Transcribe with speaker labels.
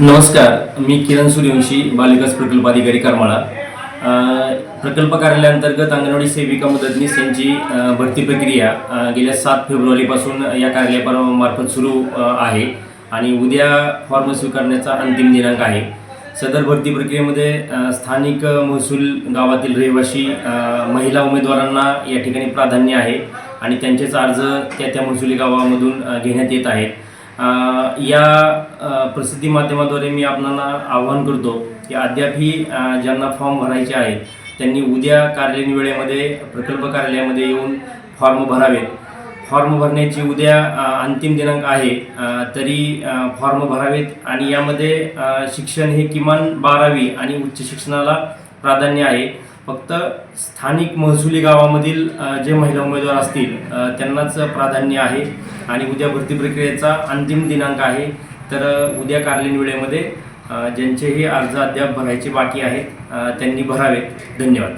Speaker 1: नमस्कार मी किरण सूर्यवंशी बालविकास प्रकल्प अधिकारी करमाळा. प्रकल्प कार्यालयाअंतर्गत अंगणवाडी सेविका मदतनीस यांची भरती प्रक्रिया गेल्या सात फेब्रुवारीपासून या कार्यालयामार्फत सुरू आहे आणि उद्या फॉर्म स्वीकारण्याचा अंतिम दिनांक आहे. सदर भरती प्रक्रियेमध्ये स्थानिक महसूल गावातील रहिवासी महिला उमेदवारांना या ठिकाणी प्राधान्य आहे आणि त्यांचेच अर्ज त्या त्या महसुली गावामधून घेण्यात येत आहेत. या प्रसिद्धी माध्यमाद्वारे मी आपणाला आवाहन करतो की अद्यापही ज्यांना फॉर्म भरायचे आहेत त्यांनी उद्या कार्यालयीन वेळेमध्ये प्रकल्प कार्यालयामध्ये येऊन फॉर्म भरावेत. फॉर्म भरण्याची उद्या अंतिम दिनांक आहे तरी फॉर्म भरावेत आणि यामध्ये शिक्षण हे किमान बारावी आणि उच्च शिक्षणाला प्राधान्य आहे. फक्त स्थानिक महसुली गावामधील जे महिला उमेदवार असतील त्यांनाच प्राधान्य आहे. आणि उद्या भरती प्रक्रियेचा अंतिम दिनांक आहे. तर उद्या कार्यालयीन वेळेमध्ये ज्यांचेही अर्ज अद्याप भरायचे बाकी आहेत त्यांनी भरावेत. धन्यवाद.